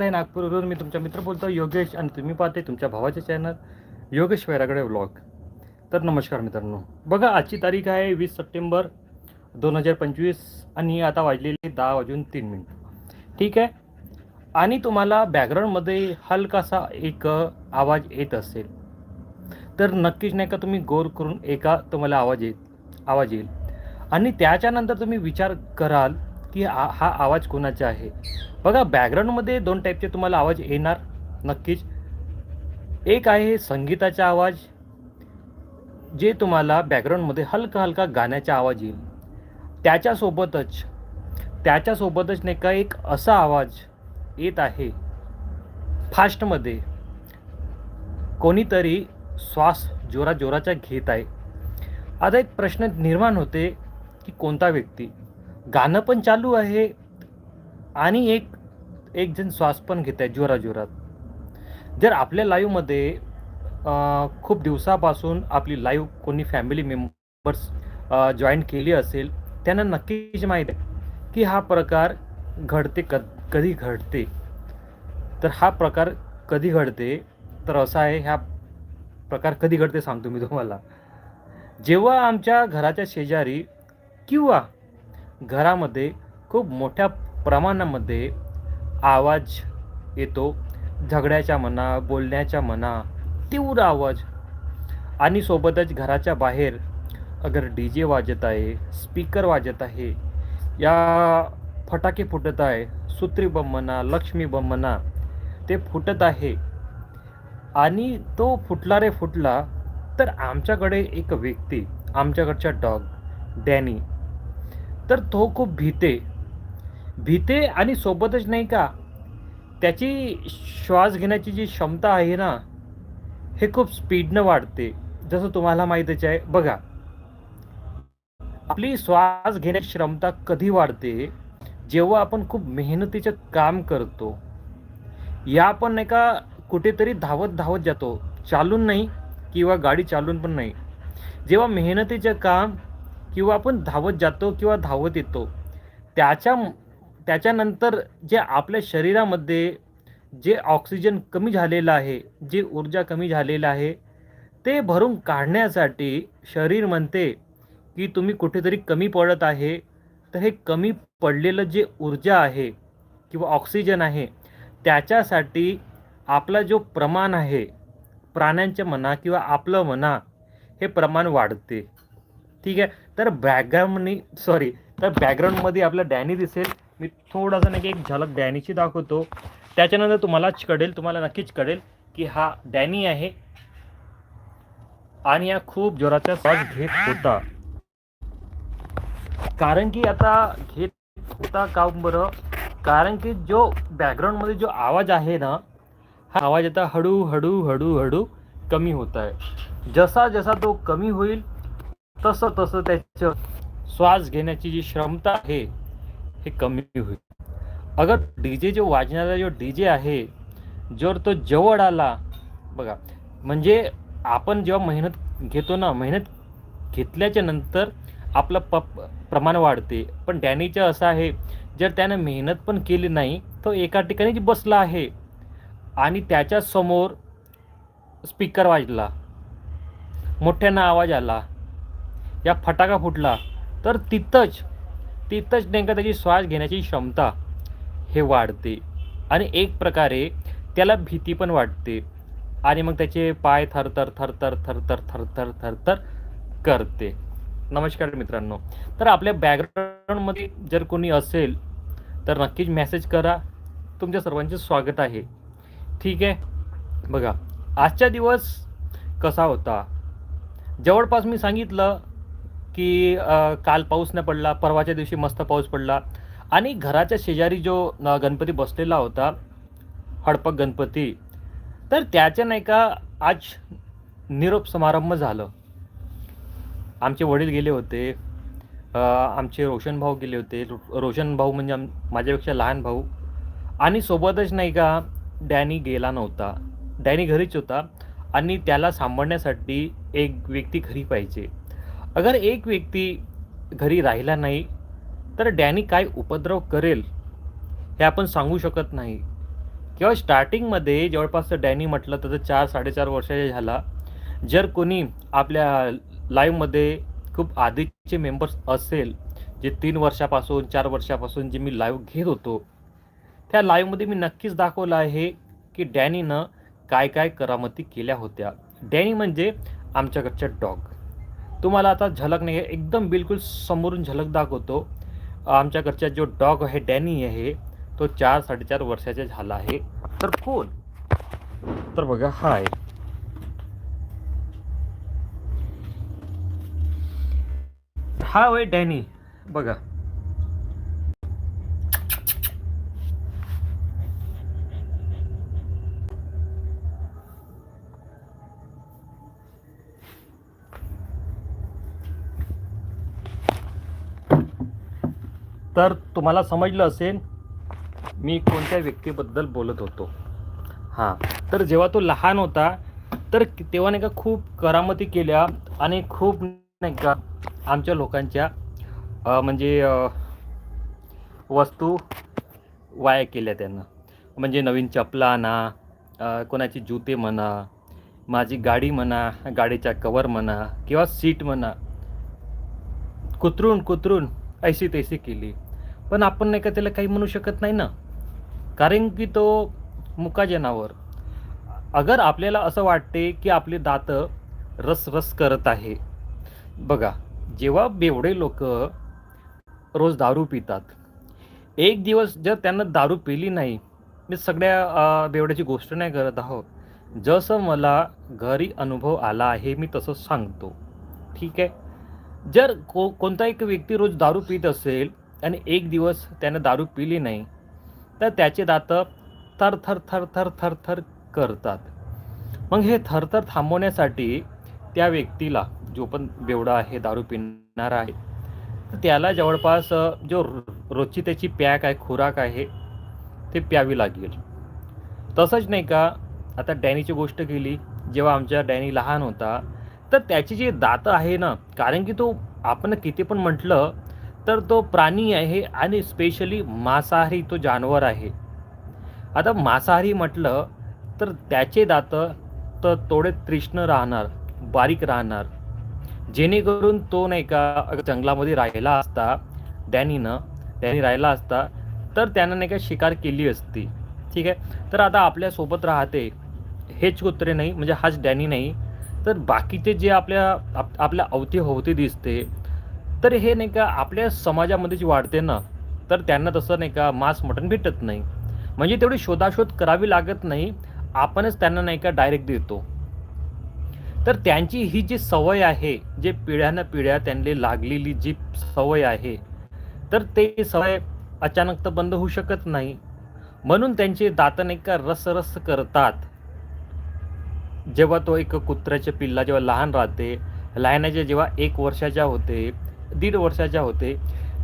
आहे नागपूरवरून. मी तुमचा मित्र बोलतो योगेश आणि तुम्ही पाहते तुमच्या भावाचे चॅनल योगेश वैरागडे व्लॉग तर नमस्कार मित्रांनो. बघा आजची तारीख आहे वीस सप्टेंबर दोन हजार पंचवीस आणि आता वाजलेली दहा वाजून तीन मिनिट. ठीक आहे? आणि तुम्हाला बॅकग्राऊंडमध्ये हलकासा एक आवाज येत असेल. तर नक्कीच नाही का तुम्ही गौर करून एका तुम्हाला आवाज येत आवाज येईल. आणि त्याच्यानंतर तुम्ही विचार कराल की हा हा आवाज कोणाचा आहे? बघा बॅकग्राऊंडमध्ये दोन टाईपचे तुम्हाला आवाज येणार नक्कीच. एक आहे संगीताचा आवाज जे तुम्हाला बॅकग्राऊंडमध्ये हलका हलका गाण्याचा आवाज येईल. त्याच्यासोबतच त्याच्यासोबतच नाही का एक असा आवाज येत आहे. फास्टमध्ये कोणीतरी श्वास जोरा जोराचा घेत आहे. आता एक प्रश्न निर्माण होते की कोणता व्यक्ती? गाणं पण चालू आहे आणि एक एक जण श्वास पण घेत आहे जोरा जोरात जर आपल्या लाईव्हमध्ये खूप दिवसापासून आपली लाईव्ह कोणी फॅमिली मेंबर्स जॉईन केली असेल त्यांना नक्कीच माहीत आहे की हा प्रकार घडते क कधी घडते. तर हा प्रकार कधी घडते? तर असा आहे ह्या प्रकार कधी घडते सांगतो मी तुम्हाला. जेव्हा आमच्या घराच्या शेजारी किंवा घरामध्ये खूप मोठ्या प्रमाणामध्ये आवाज येतो. झगड्याच्या म्हणा बोलण्याच्या म्हणा तीव्र आवाज. आणि सोबतच घराच्या बाहेर अगर डी जे वाजत आहे स्पीकर वाजत आहे या फटाके फुटत आहे सूत्री बम म्हणा लक्ष्मी बम म्हणा ते फुटत आहे. आणि तो फुटला रे फुटला तर आमच्याकडे एक व्यक्ती आमच्याकडच्या डॉग डॅनी तर तो खूप भीते. भीते आणि सोबतच नाही का त्याची श्वास घेण्याची जी क्षमता आहे ना हे खूप स्पीडनं वाढते. जसं तुम्हाला माहितीच आहे बघा. आपली श्वास घेण्याची क्षमता कधी वाढते? जेव्हा आपण खूप मेहनतीचं काम करतो. या आपण नाही का कुठेतरी धावत धावत जातो. चालून नाही किंवा गाडी चालून पण नाही. जेव्हा मेहनतीचं काम किंवा आपण धावत जातो किंवा धावत येतो त्याच्या त्याच्यानंतर जे आपल्या शरीरामध्ये जे ऑक्सिजन कमी झालेलं आहे जे ऊर्जा कमी झालेलं आहे ते भरून काढण्यासाठी शरीर म्हणते की तुम्ही कुठेतरी कमी पडत आहे तर हे कमी पडलेलं जे ऊर्जा आहे किंवा ऑक्सिजन आहे त्याच्यासाठी आपला जो प्रमाण आहे प्राण्यांच्या म्हणा किंवा आपलं म्हणा हे प्रमाण वाढते. ठीक आहे? तर बॅकग्राऊंडनी सॉरी तर बॅकग्राऊंडमध्ये आपलं डॅनी दिसेल. मी थोडासा नाही की एक झलक डॅनीची दाखवतो. त्याच्यानंतर तुम्हालाच कळेल तुम्हाला नक्कीच कळेल की हा डॅनी आहे. आणि हा खूप जोराचा श्वास घेत होता. कारण की आता घेत होता का बरं? कारण की जो बॅकग्राऊंडमध्ये जो आवाज आहे ना हा आवाज आता हळू हळू हळू हळू कमी होत आहे. जसा जसा तो कमी होईल तसं तसं त्याचं श्वास घेण्याची जी क्षमता आहे हे कमी होईल. अगर डी जे जो वाजणारा जो डी जे आहे जर तो जवळ आला बघा म्हणजे आपण जेव्हा मेहनत घेतो ना मेहनत घेतल्याच्या नंतर आपलं प प्रमाण वाढते. पण डॅनीचं असं आहे जर त्यानं मेहनत पण केली नाही तो एका ठिकाणीच बसला आहे आणि त्याच्यासमोर स्पीकर वाजला मोठ्यानं आवाज आला या फटाका फुटला तर तिथंच तिथंच नेमकं त्याची श्वास घेण्याची क्षमता हे वाढते. आणि एक प्रकारे त्याला भीती पण वाटते. आणि मग त्याचे पाय थरथर थरथर थरथर थरथर थरथर करते. नमस्कार मित्रांनो. तर आपल्या बॅकग्राऊंडमध्ये जर कोणी असेल तर नक्कीच मेसेज करा. तुमच्या सर्वांचे स्वागत आहे. ठीक आहे? बघा आजचा दिवस कसा होता? जवळपास मी सांगितलं की अ, काल पाऊस नाही पडला परवाच्या दिवशी मस्त पाऊस पडला. आणि घराच्या शेजारी जो अ, गणपती बसलेला होता हडपक गणपती तर त्याच्या नाही का आज निरोप समारंभ झालं. आमचे वडील गेले होते अ, आमचे रोशन भाऊ गेले होते. रो- रोशन भाऊ म्हणजे आम- माझ्यापेक्षा लहान भाऊ. आणि सोबतच नाही का डॅनी गेला नव्हता. डॅनी घरीच होता आणि त्याला सांभाळण्यासाठी एक व्यक्ती घरी पाहिजे. अगर एक व्यक्ती घरी राहिला नाही तर डॅनी काय उपद्रव करेल हे आपण सांगू शकत नाही. किंवा स्टार्टिंगमध्ये जवळपास डॅनी म्हटलं तर चार साडेचार वर्षाचे झाला. जर कोणी आपल्या लाईव्हमध्ये खूप आधीचे मेंबर्स असेल जे तीन वर्षापासून चार वर्षापासून जे मी लाईव्ह घेत होतो त्या लाईव्हमध्ये मी नक्कीच दाखवलं आहे की डॅनीनं काय काय करामती केल्या होत्या. डॅनी म्हणजे आमच्याकडच्या डॉग तुम्हाला आता झलक नाही आहे एकदम बिलकुल समोरून झलक दाखवतो. आमच्याकडचा जो डॉग आहे डॅनी आहे तो चार साडेचार वर्षाचा झाला आहे. तर कोण? तर बघा हा आहे. हा होय डॅनी. बघा. तर तुम्हाला समजलं असेल मी कोणत्या व्यक्तीबद्दल बोलत होतो. हां तर जेव्हा तो लहान होता तर तेव्हा नाही का खूप करामती केल्या आणि खूप नाही का आमच्या लोकांच्या म्हणजे वस्तू वाया केल्या त्यांना. म्हणजे नवीन चपला आणा कोणाची जुते म्हणा माझी गाडी म्हणा गाडीचा कवर म्हणा किंवा सीट म्हणा. कुत्रून कुत्रून ऐशी तैसी केली. पण आपण नाही का त्याला काही म्हणू शकत नाही ना? कारण की तो मुका जनावर अगर आपल्याला असं वाटते की आपले दात रस रस करत आहे. बघा जेव्हा बेवडे लोक रोज दारू पितात. एक दिवस जर त्यांना दारू पिली नाही मी सगळ्या बेवड्याची गोष्ट नाही करत आहो जसं मला घरी अनुभव आला आहे मी तसं सांगतो. ठीक आहे? जर को कोणता एक व्यक्ती रोज दारू पित असेल आणि एक दिवस त्यानं दारू पिली नाही तर त्याचे दात थर थर थर थर थर थर करतात. मग हे थरथर थांबवण्यासाठी त्या व्यक्तीला जो पण बेवडा आहे दारू पिणारा आहे तर त्याला जवळपास जो रो- रोजची त्याची पॅक आहे खुराक आहे ते प्यावी लागेल. तसंच नाही का आता डॅनीची गोष्ट केली जेव्हा आमच्या डॅनी लहान होता तर त्याची जी दातं आहे ना कारण की तो आपण किती पण म्हटलं तर तो प्राणी आहे आणि स्पेशली मांसाहारी तो जानवर आहे. आता मांसाहारी म्हटलं तर त्याचे दातं तर थोडे तीक्ष्ण राहणार बारीक राहणार. जेणेकरून तो नाही का जंगलामध्ये राहिला असता डॅनीनं त्यांनी राहिला असता तर त्यानं नाही का शिकार केली असती. ठीक आहे? तर आता आपल्यासोबत राहते हेच कुत्रे नाही म्हणजे हाच डॅनी नाही तर बाकीचे जे आपल्या आप आपल्या अवतीभोवती दिसते तर हे नाही का आपल्या समाजामध्ये जे वाढते ना तर त्यांना तसं नाही का मांस मटण भेटत नाही. म्हणजे तेवढी शोधाशोध करावी लागत नाही आपणच त्यांना नाही का डायरेक्ट देतो. तर त्यांची ही जी सवय आहे जे पिढ्यानं पिढ्या त्यांनी लागलेली जी सवय आहे तर ते सवय अचानक तर बंद होऊ शकत नाही. म्हणून त्यांचे दात नाही का रसरस करतात. जेव्हा तो एक कुत्र्याच्या पिल्ला जेव्हा लहान राहते लहानाच्या जेव्हा एक वर्षाच्या होते दीड वर्षाच्या होते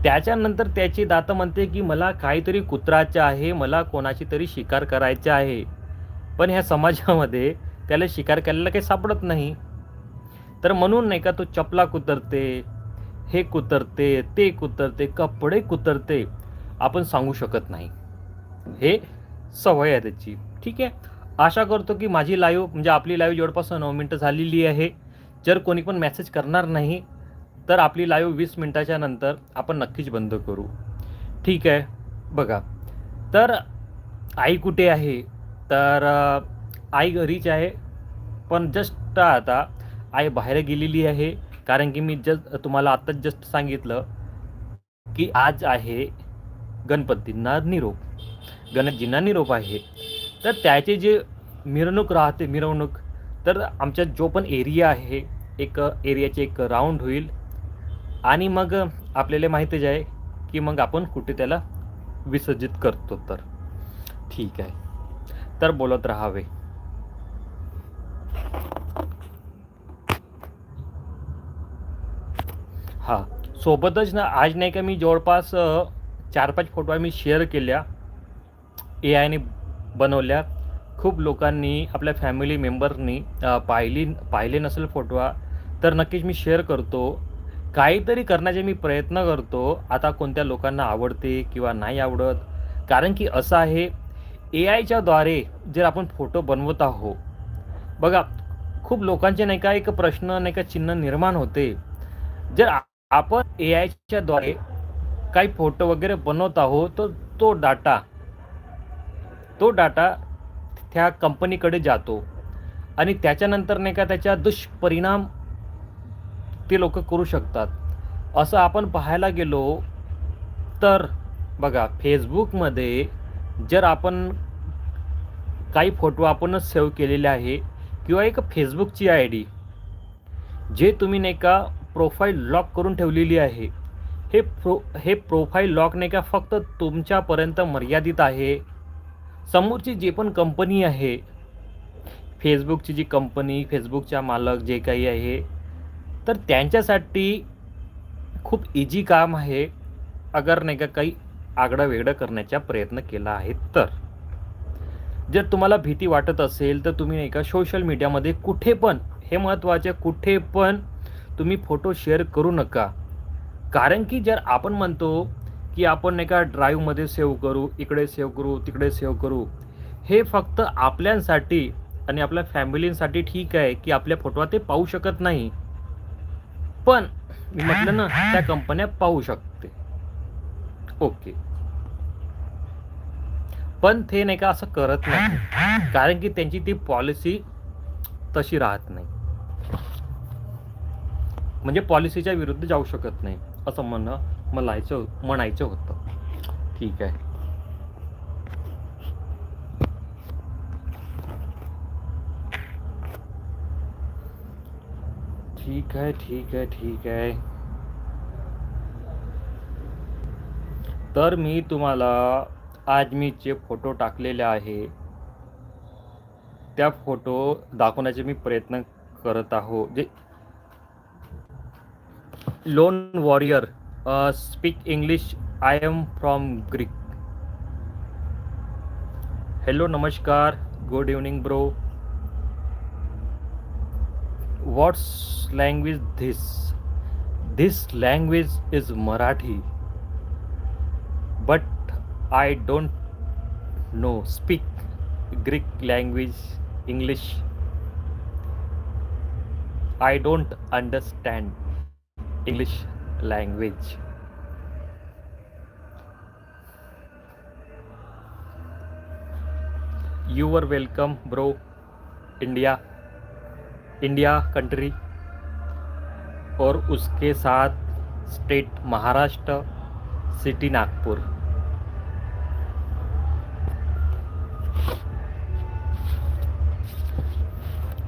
त्याच्यानंतर त्याची दात म्हणते की मला काहीतरी कुत्राचं आहे मला कोणाची तरी शिकार करायचा आहे. पण ह्या समाजामध्ये त्याला शिकार करायला काही सापडत नाही. तर म्हणून नाही का तो चपला कुतरते हे कुतरते ते कुतरते कपडे कुतरते आपण सांगू शकत नाही. हे सवय आहे त्याची. ठीक आहे? आशा करतो की माझी लाईव्ह म्हणजे आपली लाईव्ह जवळपास नऊ मिनटं झालेली आहे जर कोणी पण मेसेज करणार नाही तर आपली लाईव्ह वीस मिनटाच्या नंतर आपण नक्कीच बंद करू. ठीक आहे बघा. तर आई कुठे आहे? तर आई घरीच आहे पण जस्ट आता आई बाहेर गेलेली आहे कारण की मी जस्ट तुम्हाला आत्ताच जस्ट सांगितलं की आज आहे गणपतींना निरोप. गणेशजींना निरोप आहे. तर त्याचे जे मिरवणूक राहते मिरवणूक तर आमच्या जो पण एरिया आहे एक एरियाचे एक राऊंड होईल. आणि मग आपल्याला माहितीच आहे की मग आपण कुठे त्याला विसर्जित करतो तर. ठीक आहे. तर बोलत राहावे. हां सोबतच ना आज नाही का मी जवळपास चार पाच फोटो आम्ही शेअर केल्या. ए आयने बनवल्या. खूप लोकांनी आपल्या फॅमिली मेंबरनी पाहिली पाहिले नसेल फोटो तर नक्कीच मी शेअर करतो. काहीतरी करण्याचे मी प्रयत्न करतो. आता कोणत्या लोकांना आवडते किंवा नाही आवडत? कारण की असं आहे ए आयच्या द्वारे जर आपण फोटो बनवत आहोत बघा खूप लोकांचे नाही का एक प्रश्न नाही का चिन्ह निर्माण होते. जर आपण ए आयच्या द्वारे काही फोटो वगैरे बनवत आहोत तर तो डाटा तो डाटा त्या कंपनीकडे जातो. आणि त्याच्यानंतर नाही का त्याच्या दुष्परिणाम ते लोक करू शकतात. असं आपण पाहायला गेलो तर बघा फेसबुकमध्ये जर आपण काही फोटो आपणच सेव्ह केलेले आहे किंवा एक फेसबुकची आय डी जे तुम्ही नाही का प्रोफाईल लॉक करून ठेवलेली आहे. हे प्रो हे प्रोफाईल लॉक नाही का फक्त तुमच्यापर्यंत मर्यादित आहे. समोरची जे पण कंपनी आहे फेसबुकची जी कंपनी फेसबुकच्या मालक जे काही आहे तर त्यांच्यासाठी खूप इजी काम आहे अगर नाही का काही आगडं वेगळं करण्याचा प्रयत्न केला आहे तर. जर तुम्हाला भीती वाटत असेल तर तुम्ही नाही का सोशल मीडियामध्ये कुठे पण हे महत्त्वाचे कुठे पण तुम्ही फोटो शेअर करू नका. कारण की जर आपण म्हणतो की आपण नाही का ड्राईव्हमध्ये सेव्ह करू इकडे सेव्ह करू तिकडे सेव्ह करू. हे फक्त आपल्यांसाठी आणि आपल्या फॅमिलींसाठी ठीक आहे की आपल्या फोटोवा ते पाहू शकत नाही. पण मी म्हटलं ना त्या कंपन्या पाहू शकते. ओके पण ते नाही का असं करत नाही. कारण की त्यांची ती पॉलिसी तशी राहत नाही. म्हणजे पॉलिसीच्या विरुद्ध जाऊ शकत नाही. असं म्हणणं म्हणायचं म्हणायचं होतं. ठीक आहे. ठीक आहे ठीक आहे ठीक आहे. तर मी तुम्हाला आज मी जे फोटो टाकलेले आहे. त्या फोटो दाखवण्याचे मी प्रयत्न करत आहो. जे lone warrior uh, speak English. I am from Greek. Hello, Namaskar. Good evening, bro. What's language this? This language is Marathi. But I don't know. Speak Greek language, English. I don't understand English language you are welcome bro India India country और उसके साथ state Maharashtra city Nagpur.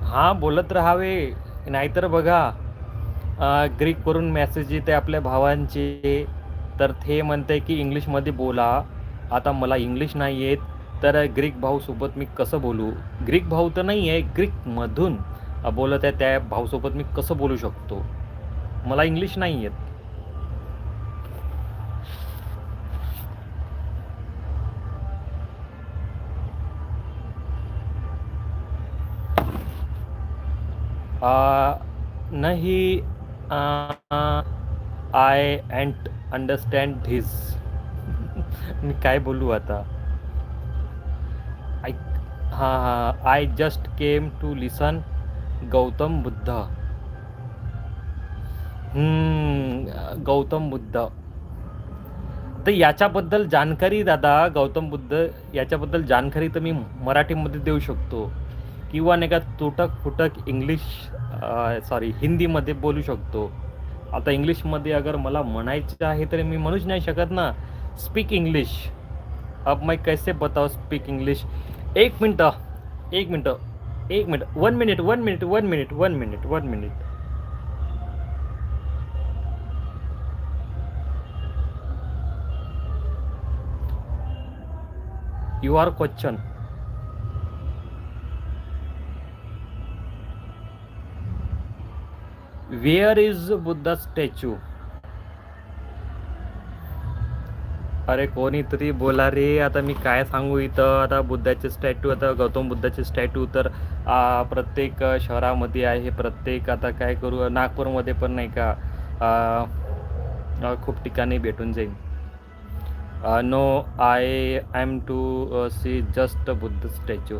हां बोलत राहावे नाहीतर बघा. ग्रीकवरून message येते आपल्या भावांचे. तर ते म्हणते की इंग्लिशमध्ये बोला. आता मला इंग्लिश नाही येत तर ग्रीक भाऊसोबत मी कसं बोलू? ग्रीक भाऊ तर नाही आहे ग्रीकमधून बोलत आहे त्या भाऊसोबत मी कसं बोलू शकतो? मला इंग्लिश नाही येत. नाही आय अँड अंडरस्टँड धिस मी काय बोलू आता? आय हां हां I just came to listen Gautam Buddha Gautam Buddha तर याच्याबद्दल जानकारी दादा गौतम बुद्ध याच्याबद्दल जानकारी तर मी मराठीमध्ये देऊ शकतो. किंवा नाही का तुटक फुटक इंग्लिश सॉरी हिंदीमध्ये बोलू शकतो. आता इंग्लिशमध्ये अगर मला म्हणायचं आहे तर मी म्हणूच नाही शकत ना. स्पीक इंग्लिश अब मैं कैसे बताओ स्पीक इंग्लिश एक मिनटं एक मिनटं एक minute one minute one minute one minute one minute one minute your question where is Buddha statue अरे कोणीतरी बोला रे. आता मी काय सांगू इथं? आता बुद्धाचे स्टॅच्यू आता गौतम बुद्धाचे स्टॅच्यू तर प्रत्येक शहरामध्ये आहे. प्रत्येक आता काय करू? नागपूरमध्ये पण नाही का? खूप ठिकाणी भेटून जाईल no I am to see just Buddha statue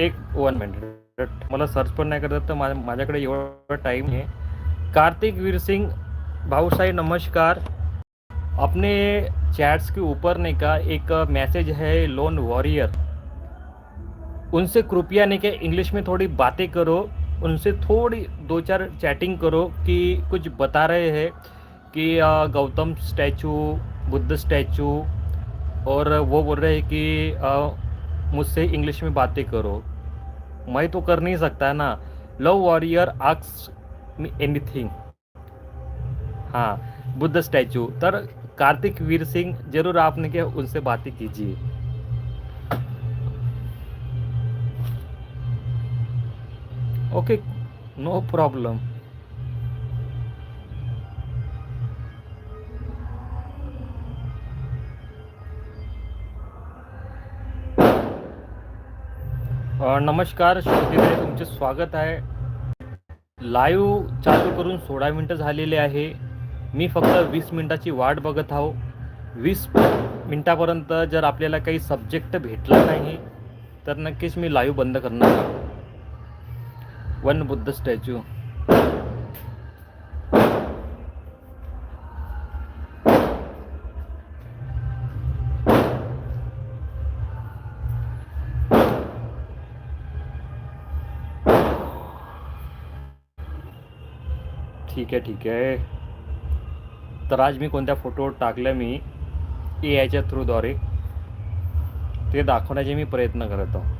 एक वन मिनिट मला सर्च पण नाही करत, तर मा- माझ्याकडे एवढा टाइम आहे कार्तिक वीर सिंह भाऊ साहेब नमस्कार. अपने चैट्स के ऊपर ने का, एक मैसेज है लोन वॉरियर उनसे कृपया ने के इंग्लिश में थोड़ी बातें करो, उनसे थोड़ी दो चार चैटिंग करो कि कुछ बता रहे हैं कि गौतम स्टैचू, बुद्ध स्टैचू, और वो बोल रहे हैं कि मुझसे इंग्लिश में बातें करो। मैं तो कर नहीं सकता ना। लव वॉरियर आक्स मी एनीथिंग हाँ बुद्ध स्टैचू। तर कार्तिक वीर सिंह, ज़रूर आपने क्या उनसे बातें कीजिए? ओके नो प्रॉब्लम नमस्कार श्रोतेताई तुमचे स्वागत आहे. लाईव्ह चालू करून सोळा मिनटं झालेले आहे. मी फक्त वीस मिनटाची वाट बघत आहो. वीस मिनटापर्यंत जर आपल्याला काही सब्जेक्ट भेटला नाही तर नक्कीच मी लाईव्ह बंद करणार वन बुद्ध स्टॅच्यू. ठीक आहे ठीक आहे. तर आज मी कोणत्या फोटो टाकल्या मी? ए आयच्या थ्रूद्वारे ते दाखवण्याचे मी प्रयत्न करत आहो.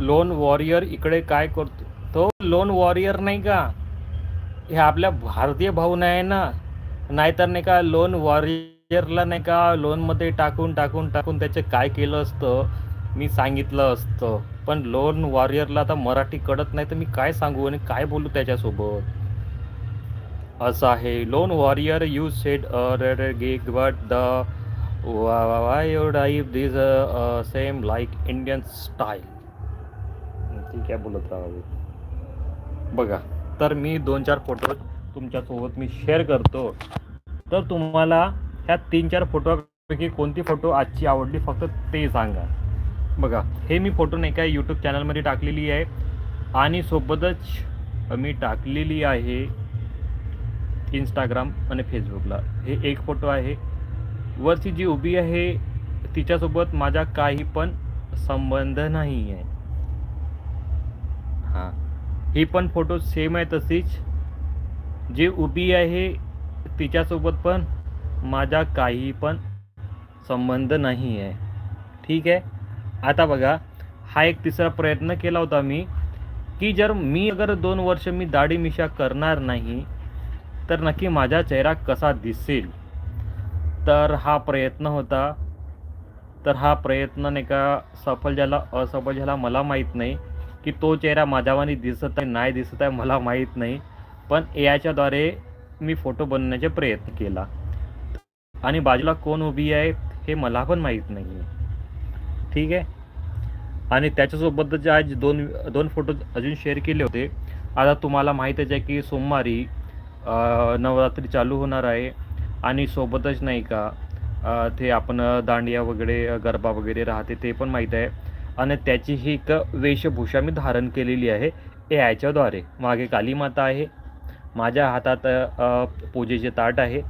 लोन वॉरियर इकडे काय करतो? तो लोन वॉरियर नाही का? हे आपल्या भारतीय भाऊ नाही ना? नाहीतर नाही का लोन वॉरियर वॉरियरला नाही का लोनमध्ये टाकून टाकून टाकून त्याचे काय केलं असतं मी सांगितलं असतं. पण लोन वॉरियरला आता मराठी कळत नाही तर मी काय सांगू आणि काय बोलू त्याच्यासोबत? असं आहे. Lone warrior you said gig but the why you'd this same like Indian style ठीक आहे बोलत राहावे? बघा तर मी दोन चार फोटो तुमच्यासोबत मी शेअर करतो. तर तुम्हाला ह्या तीन चार फोटोपैकी कोणती फोटो आजची आवडली फक्त ते सांगा. बघा हे मी फोटो नाही काय यूट्यूब चॅनलमध्ये टाकलेली आहे. आणि सोबतच मी टाकलेली आहे इंस्टाग्राम आणि फेसबुकला हे एक फोटो आहे. वरची जी उभी आहे तिच्यासोबत माझा काही पण संबंध नाही आहे हां. ही पण फोटो सेम आहे तशीच. जी उभी आहे तिच्यासोबत पण माझा काही पण संबंध नाही आहे. ठीक आहे? आता बघा हा एक तिसरा प्रयत्न केला होता मी की जर मी अगर दोन वर्ष मी दाढी मिशा करणार नाही तर नक्की माझा चेहरा कसा दिसेल? तर हा प्रयत्न होता. तर हा प्रयत्न नाही का सफल झाला असफल झाला मला माहीत नाही की तो चेहरा माझ्यावानी दिसत आहे नाही दिसत आहे मला माहीत नाही. पण याच्याद्वारे मी फोटो बनवण्याचा प्रयत्न केला. आणि बाजूला कोण उभी आहे हे मला पण माहीत नाही आहे. ठीक आहे? आणि त्याच्यासोबतच आज दोन दोन फोटो अजून शेअर केले होते. आता तुम्हाला माहीतच आहे की सोमवारी नवरात्री चालू होणार आहे. आणि सोबतच नाही का ते आपण दांडिया वगैरे गरबा वगैरे राहते ते पण माहीत आहे. आणि त्याची ही एक वेशभूषा मी धारण केलेली आहे ए आयच्याद्वारे मागे काली माता आहे. माझ्या हातात पूजेचे ताट आहे.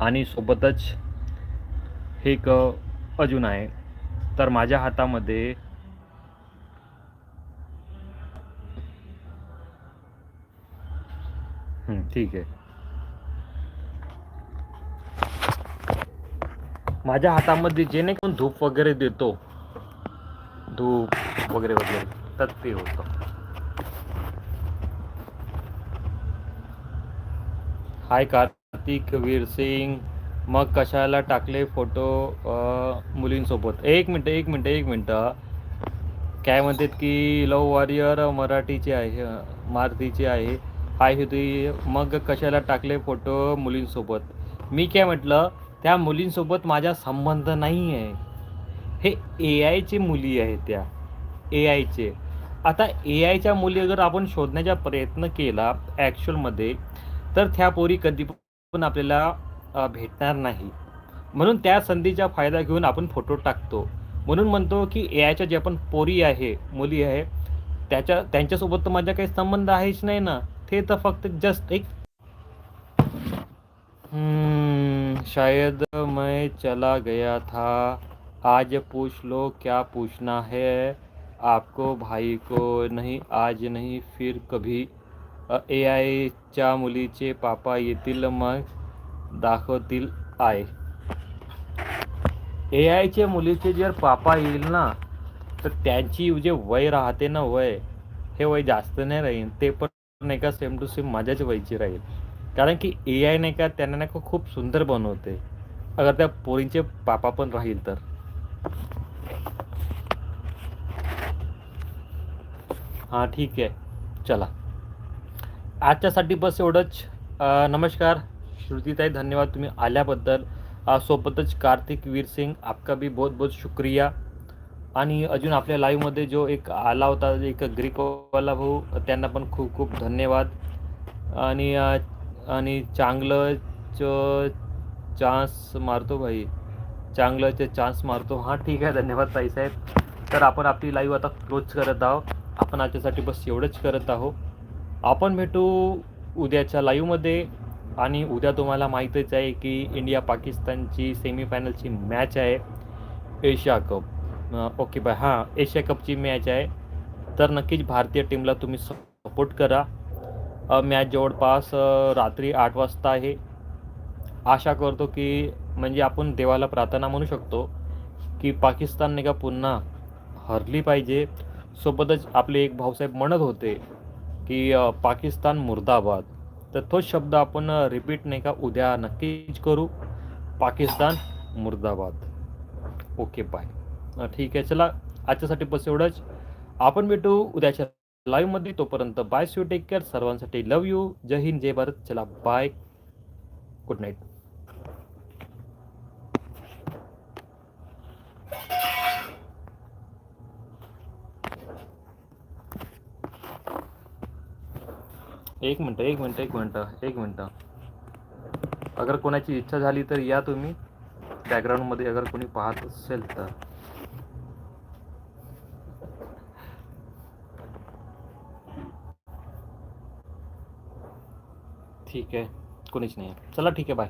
आणि सोबतच हे एक अजून आहे. तर माझ्या हातामध्ये ठीक आहे. माझ्या हातामध्ये जेणेकरून धूप वगैरे देतो धूप वगैरे वगैरे तर ते होतं. हाय कार्तिक वीर सिंग मग कशाला टाकले फोटो मुलींसोबत? एक मिनटं एक मिनटं एक मिनटं. काय म्हणतात की लव वॉरियर मराठीचे आहे मारुतीचे आहे. हाय होती मग कशाला टाकले फोटो मुलींसोबत? मी काय म्हटलं त्या मुलींसोबत माझा संबंध नाही आहे हे ए आयचे मुली आहेत त्या ए आयचे आता ए आयच्या मुली जर आपण शोधण्याचा प्रयत्न केला ॲक्च्युअलमध्ये तर त्या पोरी कधी पण आपल्याला भेटणार नाही. म्हणून त्या संधीचा फायदा घेऊन आपण फोटो टाकतो. म्हणून म्हणतो की ए आयच्या ज्या पण पोरी आहे मुली आहे त्याच्या त्यांच्यासोबत तर माझा काही संबंध आहेच नाही ना. ते तर फक्त जस्ट एक शायद मैं चला गया था. आज पूछ लो क्या पूछना है? आपको भाई को नहीं आज नहीं फिर कभी ए च्या मुलीचे पापा येतील मग दाखवतील आय. ए आयच्या मुलीचे जर पापा येईल ना तर त्यांची जे वय राहते ना वय हे वय जास्त नाही राहील ते पण नाही का सेम टू सेम माझ्याच वयची राहील. कारण की ए आय नाही का त्यांना नाही का खूप सुंदर बनवते. अगर त्या पोरींचे पापा पण राहील तर. हां ठीक आहे. चला. आजच्यासाठी बस एवढंच. नमस्कार. श्रुतीताई धन्यवाद तुम्ही आल्याबद्दल. सोबतच कार्तिक वीर सिंग आपका भी बहुत बहुत शुक्रिया. आणि अजून आपल्या लाईव्हमध्ये जो एक आला होता एक ग्रीकवाला भाऊ त्यांना पण खूप खूप धन्यवाद. आणि आणि चांगलं च चान्स मारतो भाई. चांगलं च चान्स मारतो. हां ठीक आहे. धन्यवाद ताईसाहेब तर आपण आपली लाईव्ह आता क्लोज करत आहोत. आपण आजच्यासाठी बस एवढंच करत आहोत. आपण भेटू उद्याच्या लाईव्हमध्ये आणि उद्या तुम्हाला माहीतच आहे की इंडिया पाकिस्तानची सेमीफायनलची मॅच आहे एशिया कप ओके बाय हां एशिया कपची मॅच आहे. तर नक्कीच भारतीय टीमला तुम्ही सपोर्ट करा. मॅच जवळपास रात्री आठ वाजता आहे. आशा करतो की म्हणजे आपण देवाला प्रार्थना म्हणू शकतो की पाकिस्तानने का पुन्हा हरली पाहिजे. सोबतच आपले एक भाऊसाहेब म्हणत होते की पाकिस्तान मुर्दाबाद. तर तोच शब्द आपण रिपीट नाही का उद्या नक्कीच करू. पाकिस्तान मुर्दाबाद. ओके बाय ठीक आहे चला आजच्यासाठी बस एवढंच. आपण भेटू उद्याच्या लाईव्हमध्ये तोपर्यंत bye see you take care सर्वांसाठी लव यू जय हिंद जय भारत. चला बाय गुड नाईट एक मिनटं एक मिनटं एक मिनटं एक मिनटं. अगर कोणाची इच्छा झाली तर या तुम्ही बॅकग्राऊंडमध्ये अगर कोणी पाहत असेल तर. ठीक आहे. कोणीच नाही चला ठीक आहे बाय